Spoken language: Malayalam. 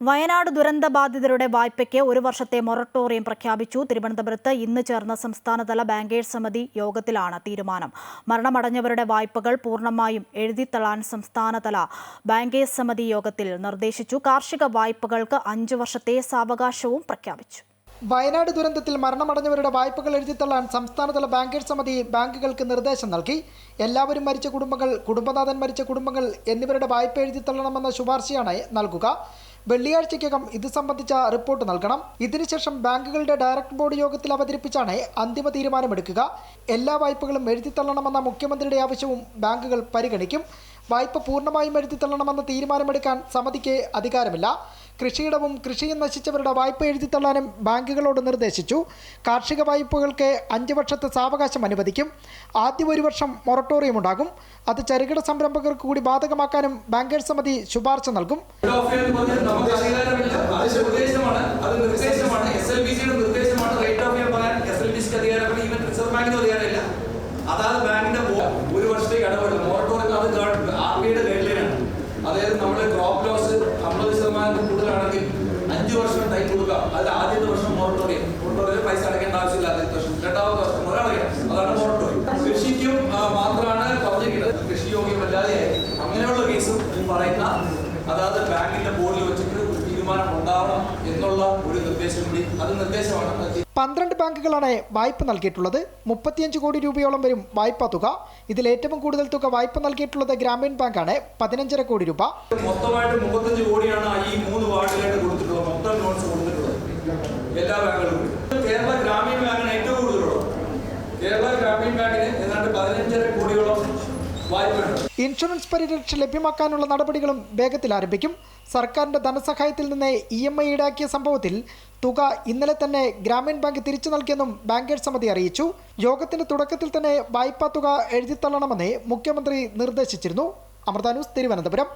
വയനാട് ദുരന്ത ബാധിതരുടെ വായ്പയ്ക്ക് ഒരു വർഷത്തെ മൊറട്ടോറിയം പ്രഖ്യാപിച്ചു. തിരുവനന്തപുരത്ത് ഇന്ന് ചേർന്ന സംസ്ഥാനതല ബാങ്കേഴ്സ് സമിതി യോഗത്തിലാണ് തീരുമാനം. മരണമടഞ്ഞവരുടെ വായ്പകൾ പൂർണമായും എഴുതിത്തള്ളാൻ സംസ്ഥാനതല ബാങ്കേഴ്സ് സമിതി യോഗത്തിൽ നിർദ്ദേശിച്ചു. കാർഷിക വായ്പകൾക്ക് അഞ്ചു വർഷത്തെ സാവകാശവും പ്രഖ്യാപിച്ചു. വയനാട് ദുരന്തത്തിൽ മരണമടഞ്ഞവരുടെ വായ്പകൾ എഴുതിത്തള്ളാൻ സംസ്ഥാനതല ബാങ്കേഴ്സ് സമിതി ബാങ്കുകൾക്ക് നിർദ്ദേശം നൽകി. എല്ലാവരും മരിച്ച കുടുംബങ്ങൾ കുടുംബനാഥൻ മരിച്ച കുടുംബങ്ങൾ എന്നിവരുടെ വായ്പ എഴുതിത്തള്ളണമെന്ന ശുപാർശയാണ് നൽകുക. വെള്ളിയാഴ്ചയ്ക്കകം ഇത് സംബന്ധിച്ച റിപ്പോർട്ട് നൽകണം. ഇതിനുശേഷം ബാങ്കുകളുടെ ഡയറക്ടർ ബോർഡ് യോഗത്തിൽ അവതരിപ്പിച്ചാണ് അന്തിമ തീരുമാനമെടുക്കുക. എല്ലാ വായ്പകളും എഴുതിത്തള്ളണമെന്ന മുഖ്യമന്ത്രിയുടെ ആവശ്യവും ബാങ്കുകൾ പരിഗണിക്കും. വായ്പ പൂർണമായും എഴുതിത്തള്ളണമെന്ന തീരുമാനമെടുക്കാൻ സമിതിക്ക് അധികാരമില്ല. കൃഷിയിടവും കൃഷിയും നശിച്ചവരുടെ വായ്പ എഴുതിത്തള്ളാനും ബാങ്കുകളോട് നിർദ്ദേശിച്ചു. കാർഷിക വായ്പകൾക്ക് അഞ്ച് വർഷത്തെ സാവകാശം അനുവദിക്കും. ആദ്യം ഒരു വർഷം മൊറട്ടോറിയം ഉണ്ടാകും. അത് ചെറുകിട സംരംഭകർക്ക് കൂടി ബാധകമാക്കാനും ബാങ്കേഴ്സ് സമിതി ശുപാർശ നൽകും. അതാത് എന്ന് അഞ്ച് വർഷം ടൈം കൊടുക്കാം അതിൽ ആദ്യത്തെ വർഷം മോറട്ടോറിയം മോറട്ടോറിയം പൈസ അടയ്ക്കേണ്ട ആവശ്യമില്ല ആദ്യത്തെ വർഷം. രണ്ടാമത്തെ വർഷം ഒരടയ്ക്കണം അതാണ് മോറട്ടോറിയം കൃഷിക്കും മാത്രമാണ് പറഞ്ഞിരിക്കുന്നത്. കൃഷി യോഗ്യമല്ലാതെയായി അങ്ങനെയുള്ള കേസും ഈ പറയുന്ന അതായത് ബാങ്കിന്റെ ബോർഡിൽ വെച്ചിട്ട് ഒരു തീരുമാനം ഉണ്ടാവണം എന്നുള്ള ഒരു നിർദ്ദേശം കൂടി. അത് നിർദ്ദേശമാണ്. പന്ത്രണ്ട് ബാങ്കുകളാണ് വായ്പ നൽകിയിട്ടുള്ളത്. മുപ്പത്തിയഞ്ച് കോടി രൂപയോളം വരും വായ്പാ തുക. ഇതിൽ ഏറ്റവും കൂടുതൽ തുക വായ്പ നൽകിയിട്ടുള്ളത് ഗ്രാമീൺ ബാങ്കാണ്. പതിനഞ്ചര കോടി രൂപ. മൊത്തമായിട്ട് മുപ്പത്തഞ്ച് കോടിയാണ് ഈ മൂന്ന് വാർഡിലായിട്ട് കൊടുത്തിട്ടുള്ളത് മൊത്തം ലോൺസ് കൊടുത്തിട്ടുള്ളത് എല്ലാ ബാങ്കുകളും കൂടി. കേരള ഗ്രാമീൺ ബാങ്കിന് ഏറ്റവും കൂടുതലുള്ളത് കേരള ഗ്രാമീൺ ബാങ്കിന് ഏതാണ്ട് പതിനഞ്ചര കോടിയോളം ഇൻഷുറൻസ് പരിരക്ഷ ലഭ്യമാക്കാനുള്ള നടപടികളും വേഗത്തിൽ ആരംഭിക്കും. സർക്കാരിന്റെ ധനസഹായത്തിൽ നിന്ന് ഇ എം ഐ ഈടാക്കിയ സംഭവത്തിൽ തുക ഇന്നലെ തന്നെ ഗ്രാമീൺ ബാങ്ക് തിരിച്ചു നൽകിയെന്നും ബാങ്കേഴ്സ് സമിതി അറിയിച്ചു. യോഗത്തിന്റെ തുടക്കത്തിൽ തന്നെ വായ്പാ തുക എഴുതിത്തള്ളണമെന്ന് മുഖ്യമന്ത്രി നിർദ്ദേശിച്ചിരുന്നു. അമൃത ന്യൂസ് തിരുവനന്തപുരം.